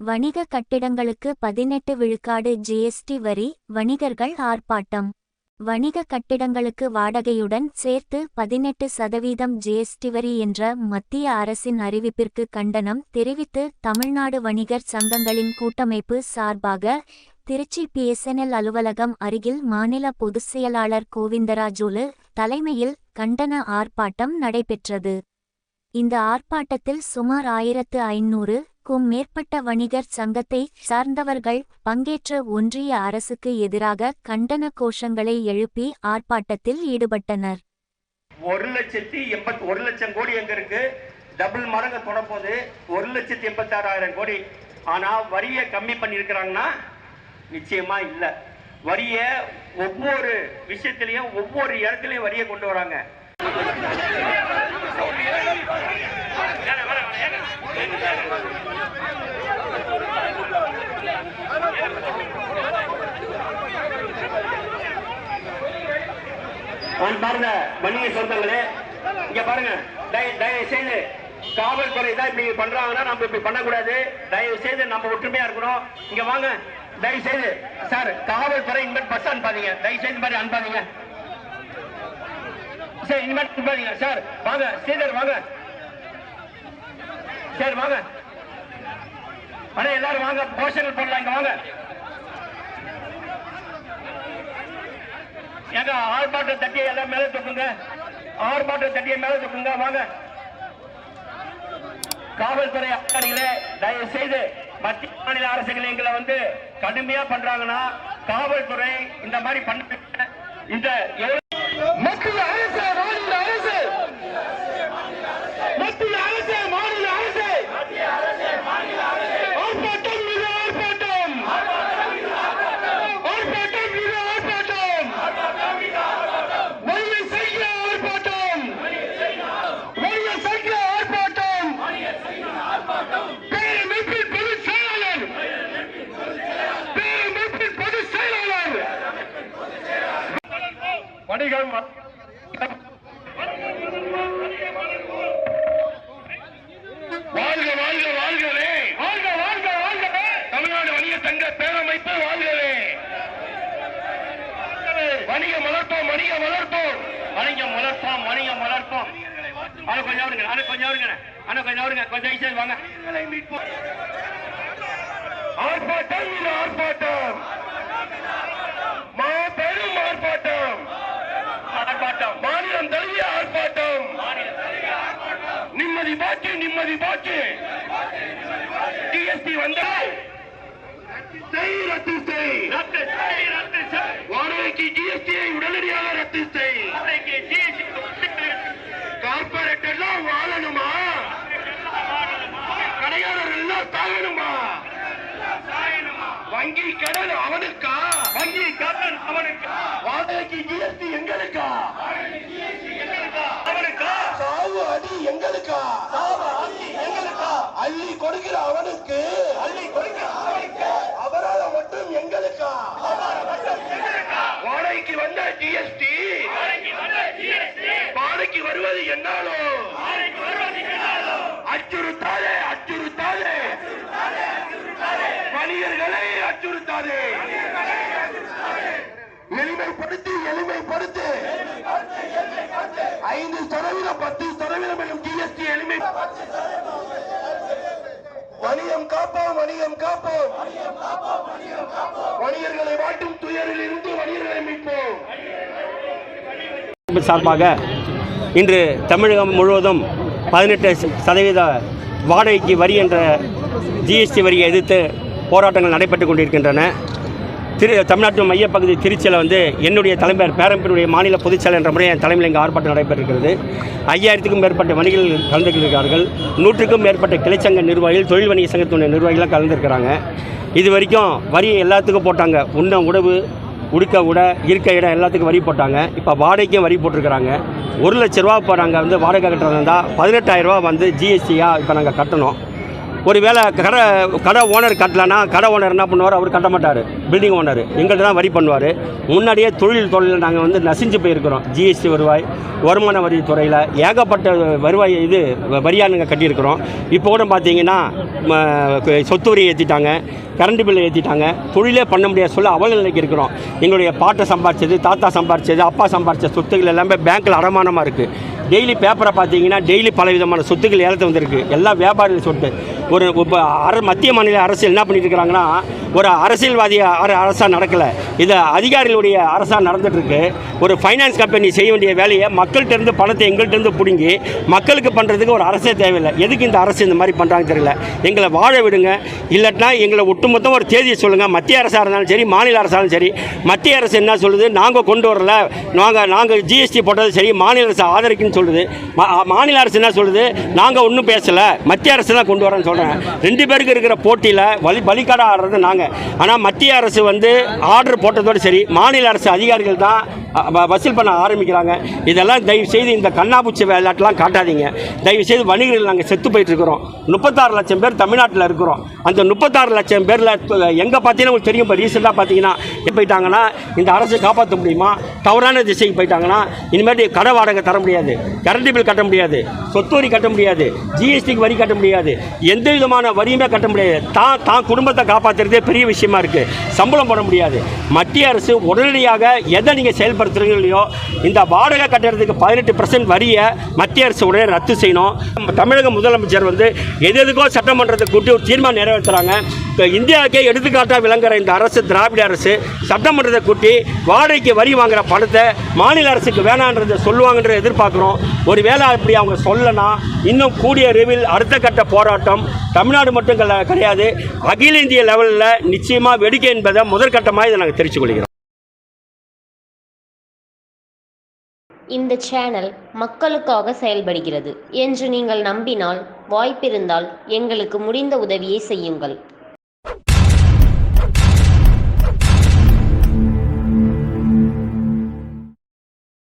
வணிக கட்டிடங்களுக்கு பதினெட்டு விழுக்காடு ஜிஎஸ்டி வரி வணிகர்கள் ஆர்ப்பாட்டம். வணிக கட்டிடங்களுக்கு வாடகையுடன் சேர்த்து பதினெட்டு சதவீதம் ஜிஎஸ்டி வரி என்ற மத்திய அரசின் அறிவிப்பிற்கு கண்டனம் தெரிவித்து தமிழ்நாடு வணிகர் சங்கங்களின் கூட்டமைப்பு சார்பாக திருச்சி பிஎஸ்என்எல் அலுவலகம் அருகில் மாநில பொதுச் செயலாளர் கோவிந்தராஜுலு தலைமையில் கண்டன ஆர்ப்பாட்டம் நடைபெற்றது. இந்த ஆர்ப்பாட்டத்தில் சுமார் ஆயிரத்து ஐநூறு க்கும் மேற்பட்ட வணிகர் சங்கத்தை சார்ந்தவர்கள் பங்கேற்ற ஒன்றிய அரசுக்கு எதிராக கண்டன கோஷங்களை எழுப்பி ஆர்ப்பாட்டத்தில் ஈடுபட்டனர். ஒரு லட்சத்தி எண்பத்தி ஒரு லட்சம் கோடி எங்க இருக்கு? டபுள் மடங்கு தொடப்போது ஒரு லட்சத்தி எண்பத்தாறாயிரம் கோடி. ஆனா வரியை கம்மி பண்ணியிருக்கிறாங்கன்னா நிச்சயமா இல்ல. வரியை ஒவ்வொரு விஷயத்திலையும் ஒவ்வொரு இடத்துலயும் வரியை கொண்டு வராங்க. பாருங்க வணிக சொந்தங்களே. இங்க பாருங்க தய- தயவு செய்து காவல்துறை தான் இப்படி பண்றாங்கன்னா நம்ம இப்படி பண்ணக்கூடாது. தயவு செய்து நம்ம ஒற்றுமையா இருக்கணும். இங்க வாங்க தயவு செய்து சார் காவல்துறை இனிமேல் பஸ் அனுப்பாதீங்க. தயவு செய்து மாதிரி அனுப்பாதீங்க. சார் இனிமேல் அனுப்பாதீங்க சார். வாங்க ஸ்ரீதர் வாங்க. சார் வாங்க. அண்ணா எல்லாரும் வாங்க போஸ்டர்கள் போடலாம் இங்க வாங்க. ஏங்க ஆர்ப்பாட்ட தட்டியை எல்லாம் மேல தூக்குங்க. ஆர்ப்பாட்ட தட்டியை மேல தூக்குங்க வாங்க. காவல்துறை அதிகாரிகளே தயவு செய்து மத்திய மாநில அரசுகள் எங்களை வந்து கடுமையா பண்றாங்கன்னா காவல்துறை இந்த மாதிரி பண்ண இந்த மத்திய அரசு மாநில அரசு ஆர்ப்பாட்டம் மீது ஆர்ப்பாட்டம் ஆர்ப்பாட்டம் மீது ஆர்ப்பாட்டம் வணிக செய்ய ஆர்ப்பாட்டம் வணிக செய்ய ஆர்ப்பாட்டம் பேரமைப்பின் பொதுச் செயலாளர் பேரமைப்பின் பொதுச் செயலாளர் வணிகம் வாழ்க வாழ்க வாழ்கவே. வாழ்க வாழ்க வாழ்கவே. தமிழ்நாடு வணிக சங்க பேரமைப்பு வாழ்கவே. வணிகம் வளர்ப்போம் வணிகம் வளர்ப்போம் வணிகம் வளர்ப்போம் வணிகம் வளர்ப்போம் அண்ணா கொஞ்சம் அவருங்க அண்ணா கொஞ்சம் வாங்க. ஆர்ப்பாட்டம் இது ஆர்ப்பாட்டம் மாபெரும் ஆர்ப்பாட்டம் ஆர்ப்பாட்டம் மாநிலம் தழுவிய ஆர்ப்பாட்டம். நிம்மதி பாக்கு நிம்மதி பாக்கு. டிஎஸ்பி வந்தால். ரத்து செய் ரத்து செய். ரத்து செய் வாடகைக்கு ஜிஎஸ்டியை உடனடியாக ரத்து செய். கார்பரேட் எல்லாம் வாழணுமா? கடையாளர் எல்லாம் தாழணுமா வங்கி கடன் அவனுக்கா? அவனுக்கா? வாடகைக்கு ஜிஎஸ்டி எங்களுக்கா? அவனுக்கா? சாவு அடி எங்களுக்கா? சாவு அடி எங்களுக்கா? அள்ளி கொடுக்கிற அவனுக்கு. அள்ளி கொடுக்கிற அவனுக்கு. அபராதம் மட்டும் எங்களுக்கா? வாடகைக்கு வந்த ஜிஎஸ்டி வாடகைக்கு வருவது என்னாலோ? அச்சுறுத்தாதே அச்சுறுத்தாதே. வணிகர்களை அச்சுறுத்தாதே. எளிமைப்படுத்தி எளிமைப்படுத்தி. ஐந்து சதவீதம் பத்து சதவீதம் என்னும் ஜிஎஸ்டி எளிமை. வணிகம் காப்போம் வணிகம் காப்போம். வணிகர்களை வாட்டும் துயரில் இருந்து வணிகர்களை மீட்போம். சார்பாக இன்று தமிழகம் முழுவதும் பதினெட்டு சதவீத வாடகைக்கு வரி என்ற ஜிஎஸ்டி வரியை எதிர்த்து போராட்டங்கள் நடைபெற்று கொண்டிருக்கின்றன. திரு தமிழ்நாட்டு மையப்பகுதி திருச்சியில் வந்து என்னுடைய தலைமையர் பேரம்பினுடைய மாநில பொதுச்செயலர் என்ற முறை என் தலைமையில் இங்கே ஆர்ப்பாட்டம் நடைபெறுகிறது ஐயாயிரத்துக்கும் மேற்பட்ட வணிகர்கள் கலந்துக்கிறார்கள் நூற்றுக்கும் மேற்பட்ட கிளைச்சங்க நிர்வாகிகள் தொழில் வணிக சங்கத்தினுடைய நிர்வாகிகளாக கலந்துருக்கிறாங்க. இது வரைக்கும் வரி எல்லாத்துக்கும் போட்டாங்க. உண்ண உணவு உடுக்க உட இருக்க இடம் எல்லாத்துக்கும் வரி போட்டாங்க. இப்போ வாடகைக்கும் வரி போட்டிருக்கிறாங்க. ஒரு லட்ச ரூபா இப்போ நாங்கள் வந்து வாடகை கட்டுறதா இருந்தால் வந்து ஜிஎஸ்டியாக இப்போ நாங்கள் கட்டணும். ஒரு வேளை கடை கடை ஓனர் கட்டலன்னா கடை ஓனர் என்ன பண்ணுவார்? அவர் கட்ட மாட்டார். பில்டிங் ஓனர் எங்கள்கிட்ட தான் வரி பண்ணுவார். முன்னாடியே தொழில் தொழில் நாங்கள் வந்து நசிஞ்சு போயிருக்கிறோம். ஜிஎஸ்டி வருவாய் வருமான வரி துறையில் ஏகப்பட்ட வருவாய் இது வரியாக நாங்கள் கட்டியிருக்கிறோம். இப்போ கூட பார்த்தீங்கன்னா சொத்து வரி ஏற்றிட்டாங்க கரண்ட் பில்லை ஏற்றிட்டாங்க தொழிலே பண்ண முடியாத சொல்ல அவல நிலைக்கு இருக்கிறோம். எங்களுடைய பாட்டை சம்பாரிச்சது தாத்தா சம்பாரிச்சது அப்பா சம்பாரிச்ச சொத்துக்கள் எல்லாமே பேங்க்கில் அடமானமாக இருக்குது டெய்லி பேப்பரை பார்த்தீங்கன்னா டெய்லி பல விதமான சொத்துக்கள் ஏலத்து வந்திருக்கு. எல்லாம் வியாபாரிகள் சொத்து ஒரு இப்போ அர மத்திய மாநில அரசு என்ன பண்ணிட்டு இருக்கிறாங்கன்னா ஒரு அரசியல்வாதி அர- அரசா நடக்கலை. இது அதிகாரிகளுடைய அரசாக நடந்துகிட்ருக்கு ஒரு ஃபைனான்ஸ் கம்பெனி செய்ய வேண்டிய வேலையை மக்கள்கிட்டருந்து பணத்தை எங்கள்கிட்ட இருந்து பிடுங்கி மக்களுக்கு பண்ணுறதுக்கு ஒரு அரசே தேவையில்லை. எதுக்கு இந்த அரசு இந்த மாதிரி பண்ணுறாங்கன்னு தெரியல. எங்களை வாழ விடுங்க. இல்லட்டினா எங்களை ஒட்டுமொத்தம் ஒரு தேதியை சொல்லுங்கள் மத்திய அரசாக இருந்தாலும் சரி மாநில அரசாலும் சரி மத்திய அரசு என்ன சொல்லுது? நாங்கள் கொண்டு வரல. நாங்கள் நாங்கள் ஜிஎஸ்டி போட்டது சரி மாநில அரசு ஆதரிக்குன்னு சொல்லுது. மா- மாநில அரசு என்ன சொல்லுது? நாங்கள் ஒன்றும் பேசலை. மத்திய அரசு தான் கொண்டு வரேன்னு சொல்கிறேன் ரெண்டு பேருக்கு இருக்கிற போட்டியில் வலி பலிக்காட ஆடுறது நாங்கள் ஆனால் மத்திய அரசு வந்து ஆர்டர் போட்டதோடு சரி மாநில அரசு அதிகாரிகள் தான் வசூல் பண்ண ஆரம்பிக்கிறாங்க. இதெல்லாம் தயவு செய்து இந்த கண்ணாபூச்சி விளையாட்டுலாம் காட்டாதீங்க. தயவு செய்து வணிகர்கள் நாங்கள் செத்து போயிட்டு இருக்கிறோம். முப்பத்தாறு லட்சம் பேர் தமிழ்நாட்டில் இருக்கிறோம். அந்த முப்பத்தாறு லட்சம் பேரில் எங்கே பார்த்தீங்கன்னா உங்களுக்கு தெரியும் இப்போ ரீசெண்டாக பார்த்தீங்கன்னா எங்க போயிட்டாங்கன்னா இந்த அரசு காப்பாற்ற முடியுமா? தவறான திசைக்கு போயிட்டாங்கன்னா இனிமேட்டு கடை வாடகை தர முடியாது. கரண்ட் பில் கட்ட முடியாது. சொத்து வரி கட்ட முடியாது. ஜிஎஸ்டிக்கு வரி கட்ட முடியாது. எந்த விதமான வரியுமே கட்ட முடியாது. தான் தான் குடும்பத்தை காப்பாற்றுறதே பெரிய விஷயமா இருக்குது சம்பளம் போட முடியாது. மத்திய அரசு உடனடியாக எதை நீங்கள் செயல்படுத்துறீங்களோ இல்லையோ இந்த வாடகை கட்டுறதுக்கு பதினெட்டு பர்சன்ட் வரியை மத்திய அரசு உடனே ரத்து செய்யணும். நம்ம தமிழக முதலமைச்சர் வந்து எது எதுக்கோ சட்டமன்றத்தை கூட்டி ஒரு தீர்மானம் நிறைவேற்றுறாங்க இப்போ இந்தியாவுக்கே எடுத்துக்காட்டாக விளங்குற இந்த அரசு திராவிட அரசு சட்டமன்றத்தை கூட்டி வாடகைக்கு வரி வாங்குற பணத்தை மாநில அரசுக்கு வேணான்றதை சொல்லுவாங்கன்ற எதிர்பார்க்குறோம். ஒருவேளை அப்படி அவங்க சொல்லனா இன்னும் கூடிய அறிவில் அடுத்த கட்ட போராட்டம் தமிழ்நாடு மட்டும் கிடையாது அகில இந்திய லெவலில் நிச்சயமாக வெடிக்கை என்பதை முதற்கட்டமாக இதை நாங்கள் தெரிவித்துக் கொள்கிறோம். இந்த சேனல் மக்களுக்காக செயல்படுகிறது என்று நீங்கள் நம்பினால் வாய்ப்பிருந்தால் எங்களுக்கு முடிந்த உதவியை செய்யுங்கள்.